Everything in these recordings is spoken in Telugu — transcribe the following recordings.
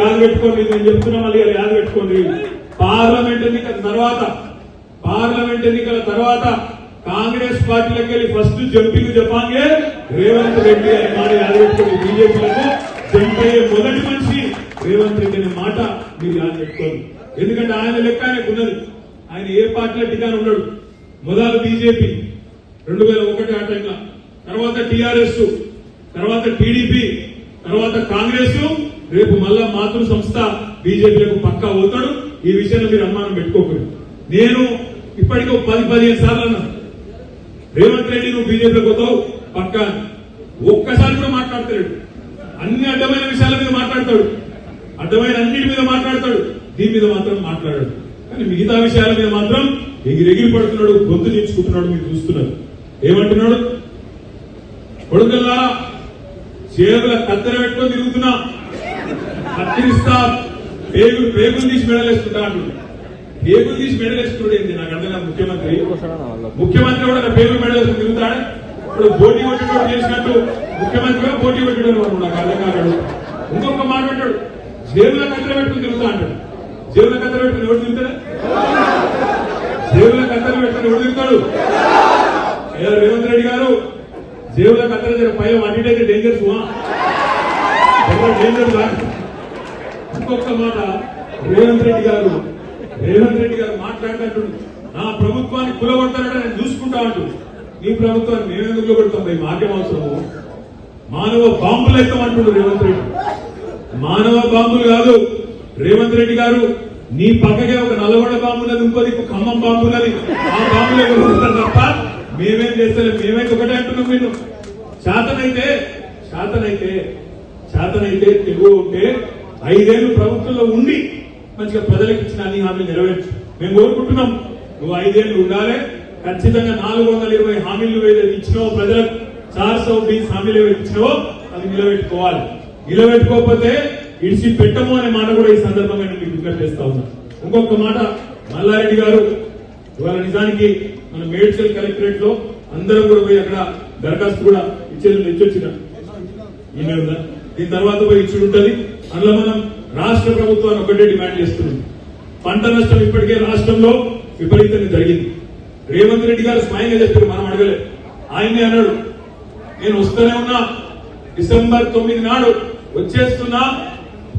యాద పెట్టుకోండి నేను చెప్తున్నా మళ్ళీ ఇలా యాద పెట్టుకోండి. పార్లమెంట్ ఎన్నికల తర్వాత పార్లమెంట్ ఎన్నికల తర్వాత కాంగ్రెస్ పార్టీలకు వెళ్ళి ఫస్ట్ జంపింగ్ జపాంగే రేవంత్ రెడ్డి అనే మాట యాద పెట్టుకోండి. బీజేపీలకు జంప్ అయ్యే మొదటి మనిషి రేవంత్ రెడ్డి అనే మాట మీరు యాద పెట్టుకోండి. ఎందుకంటే ఆయన లెక్క ఆయనకు ఉన్నది. ఆయన ఏ పార్టీలో టికాన్ ఉన్నాడు మొదలు బీజేపీ. రెండు వేల ఒకటి ఆ టైంలో. తర్వాత టిఆర్ఎస్ తర్వాత టీడీపీ. తర్వాత కాంగ్రెస్ రేపు మళ్ళా మాతృ సంస్థ బీజేపీలకు పక్కా అవుతాడు ఈ విషయంలో మీరు అనుమానం పెట్టుకోకూడదు. నేను ఇప్పటికీ పది పదిహేను సార్లు అన్నా. రేవంత్ రెడ్డి నువ్వు బీజేపీలోకి పోతావు పక్కా ఒక్కసారి కూడా మాట్లాడతాడు అన్ని అడ్డమైన విషయాల మీద మాట్లాడతాడు. అడ్డమైన అన్నిటి మీద మాట్లాడతాడు. దీని మీద మాత్రం మాట్లాడాడు. కానీ మిగతా విషయాల మీద మాత్రం ఎగిరెగిరి పడుతున్నాడు గొంతు దించుకుంటున్నాడు మీరు చూస్తున్నారు. ఏమంటున్నాడు? కొడుకల్లా చేతుల కత్తెర పెట్టుకొని తిరుగుతున్నా. కత్తిరిస్తా. పేగులు పేగులు తీసి మెడలేసుకుంటా అంటున్నాడు పేగులు తీసి మెడలేసుకున్నాడు ఏంటి నాకు అర్థం కాదు ముఖ్యమంత్రి. ముఖ్యమంత్రి కూడా నా పేగులు మెడలేసుకుని తిరుగుతాడు? ఇప్పుడు పోటీ కొట్టడం చేసినట్టు కూడా పోటీ కొట్టడం నాకు అర్థం కాదు. ఇంకొక మాట అంటాడు. జేబుల కత్తెర పెట్టుకుని తిరుగుతా అంటాడు. జేబుల కత్తెర పెట్టుకుని ఎవరు తిరుగుతాడు? జేబుల కత్తెర పెట్టుకుని ఎవరు తిరుగుతాడు? రేవంత్ రెడ్డి గారు? జేబుల కత్తెర దగ్గర పై అన్నిటైతే డేంజర్స్ డేంజర్ ఇంకొక మాట రేవంత్ రెడ్డి గారు రేవంత్ రెడ్డి గారు మాట్లాడినట్టు నా ప్రభుత్వాన్ని కులగొడతానంటే నేను చూసుకుంటా అంటు నీ ప్రభుత్వాన్ని మేమెందుకు కులగొడతాం భయ్? మాకేం అవసరము? మానవ బాంబులు అయితే అంటుండు రేవంత్ రెడ్డి. మానవ బాంబులు కాదు రేవంత్ రెడ్డి గారు నీ పక్కకే ఒక నల్లగొండ బాంబు ఉన్నది ఇంకో దిక్కు ఖమ్మం బాంబు ఉన్నది ఆ బాంబులే కొనుక్కుంటాం తప్ప మేమేం చేస్తలేం? మేమైతే ఒకటే అంటున్నాం మీరు. శాతనైతే శాతనైతే శాతనైతే తెలుగు ఉంటే ఐదేళ్ళు ప్రభుత్వంలో ఉండి మంచిగా ప్రజలకు ఇచ్చిన అన్ని హామీలు నెరవేర్చు. మేము కోరుకుంటున్నాం. నువ్వు ఐదేళ్ళు ఉండాలి. ఖచ్చితంగా నాలుగు వందల ఇరవై హామీలు ఏదైతే ఇచ్చినావో ప్రజలకు చార్సో బీస్ హామీలు ఏవైతే ఇచ్చినావో అది నిలబెట్టుకోవాలి. నిలబెట్టుకోకపోతే ఇడిచి పెట్టము అనే మాట కూడా ఈ సందర్భంగా నేను మీకు విజ్ఞప్తి చేస్తా ఉన్నా. ఇంకొక మాట మల్లారెడ్డి గారు ఇవాళ నిజానికి మన మేడ్చల్ కలెక్టరేట్లో అందరం కూడా పోయి అక్కడ దరఖాస్తు కూడా ఇచ్చేది ఇచ్చొచ్చిన. దీని తర్వాత పోయి ఇచ్చి ఉంటుంది. అందులో మనం రాష్ట్ర ప్రభుత్వాన్ని ఒకటే డిమాండ్ చేస్తున్నాం. పంట నష్టం ఇప్పటికే రాష్ట్రంలో విపరీతంగా జరిగింది. రేవంత్ రెడ్డి గారు స్వయంగా చెప్పారు మనం అడగలే ఆయనే అన్నాడు నేను వస్తూనే ఉన్నా. డిసెంబర్ తొమ్మిది నాడు వచ్చేస్తున్నా.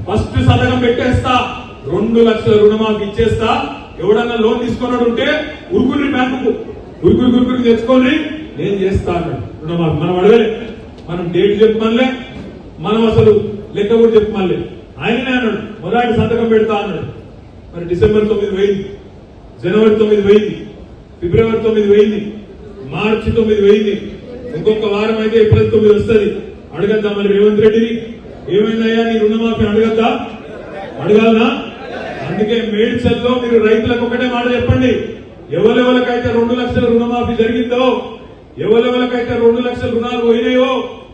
ఫస్ట్ సంతకం పెట్టేస్తా. రెండు లక్షల రుణమాఫీ ఇచ్చేస్తా. ఎవడన్నా లోన్ తీసుకున్నాడు ఉంటే ఉరుకుని బ్యాంకు ఉరుకుని ఉరుకుని తెచ్చుకొని నేను చేస్తా మనం అడగలే. మనం డేట్ చెప్పమనిలే. మనం అసలు లెక్క కూడా చెప్పమనిలే. ఆయననే అన్నాడు మొదటి సంతకం పెడతా అన్నాడు. మరి డిసెంబర్ తొమ్మిది పోయింది. జనవరి తొమ్మిది పోయింది. ఫిబ్రవరి తొమ్మిది పోయింది. మార్చి తొమ్మిది పోయింది. ఇంకొక వారం అయితే ఏప్రిల్ తొమ్మిది వస్తుంది. అడగద్దా మరి రేవంత్ రెడ్డిని? ఏమైందయ్యా నీ రుణమాఫీ అడగద్దా? అడగాలనా? అందుకే మేడ్చల్లో మీరు రైతులకు ఒకటే మాట చెప్పండి. ఎవరెవరికైతే రెండు లక్షల రుణమాఫీ జరిగిందో ఎవరెవరికైతే రెండు లక్షల రుణాలు పోయినాయో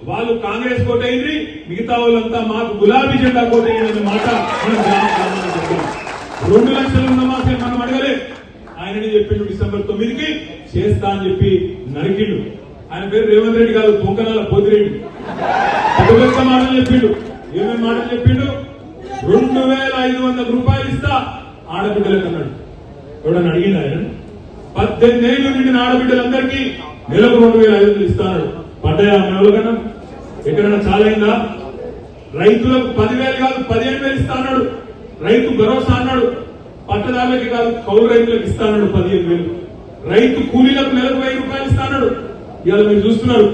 వాళ్ళు కాంగ్రెస్ కోటైంది మిగతా వాళ్ళంతా మాకు గులాబీ జెండా కోటైందనే మాట మనం రెండు లక్షల రుణమాఫీ మనం అడగలే. ఆయనని చెప్పిండు డిసెంబర్ తొమ్మిదికి చేస్తా అని చెప్పి నరికిండు. ఆయన పేరు రేవంత్ రెడ్డి కాదు పొంకనాల పోతిరెడ్డి. పెద్ద పెద్ద మాటలు చెప్పిండు. ఏమేమి మాటలు చెప్పిండు? రెండు వేల ఐదు వందల రూపాయలు ఇస్తా ఆడబిడ్డలకు అన్నాడు. ఎవడన్నా అడిగింది ఆయన? పద్దెనిమిది ఏళ్ళు నిండిన ఆడబిడ్డలందరికీ నెలకు రెండు వేల ఐదు వందలు ఇస్తాడు పడ్డాయా ఎవరికన్నా? ఎక్కడైనా చాలైందా? రైతులకు పదివేలు కాదు పదిహేను వేలు ఇస్తా అన్నాడు. రైతు భరోసా అన్నాడు. పట్టదారులకి కాదు కౌలు రైతులకు ఇస్తాడు పదిహేను వేలు. రైతు కూలీలకు నెలకు వెయ్యి రూపాయలు ఇస్తాడు ఇవాళ మీరు చూస్తున్నారు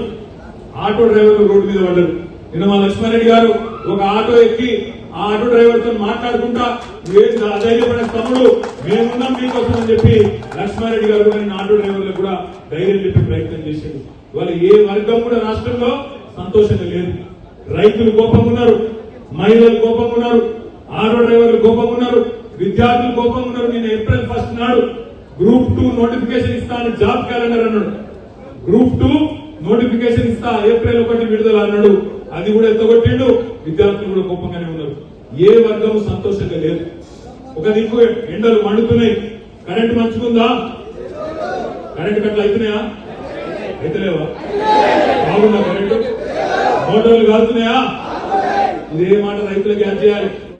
ఆటో డ్రైవర్లు రోడ్డు మీద పడ్డారు. నిన్న మా లక్ష్మారెడ్డి గారు ఒక ఆటో ఎక్కి ఆ ఆటో డ్రైవర్తో మాట్లాడుకుంటా "నువ్వేం అధైర్యపడే తమ్ముడు మేమున్నాం మీకోసం అని చెప్పి లక్ష్మారెడ్డి గారు కూడా ఆటో డ్రైవర్లకు కూడా ధైర్యం చెప్పే ప్రయత్నం చేశాడు. వాళ్ళు ఏ వర్గం కూడా రాష్ట్రంలో సంతోషంగా లేదు. రైతులు కోపం ఉన్నారు మహిళలు కోపం ఉన్నారు ఆటో డ్రైవర్లు కోపం ఉన్నారు విద్యార్థులు కోపం ఉన్నారు నేను ఏప్రిల్ ఫస్ట్ నాడు గ్రూప్ టూ నోటిఫికేషన్ ఇస్తాను జాబ్ క్యాలెండర్ అన్నాడు. గ్రూప్ టూ నోటిఫికేషన్ ఇస్తా ఏప్రిల్ ఒకటి విడుదల అన్నాడు. అది కూడా ఎత్తగొట్టిండు. విద్యార్థులు కూడా కోపంగానే ఉన్నారు. ఏ వర్గము సంతోషంగా లేదు. ఒక దిక్కు ఎండలు మండుతున్నాయి. కరెంట్ మంచుకుందా? కరెంట్ కట్లు అవుతున్నాయా అయితలేవా? బాగుందా కరెంటు. మోటార్లు కాలుతున్నాయా? ఇదే మాట రైతులకు యాడ్ చేయాలి.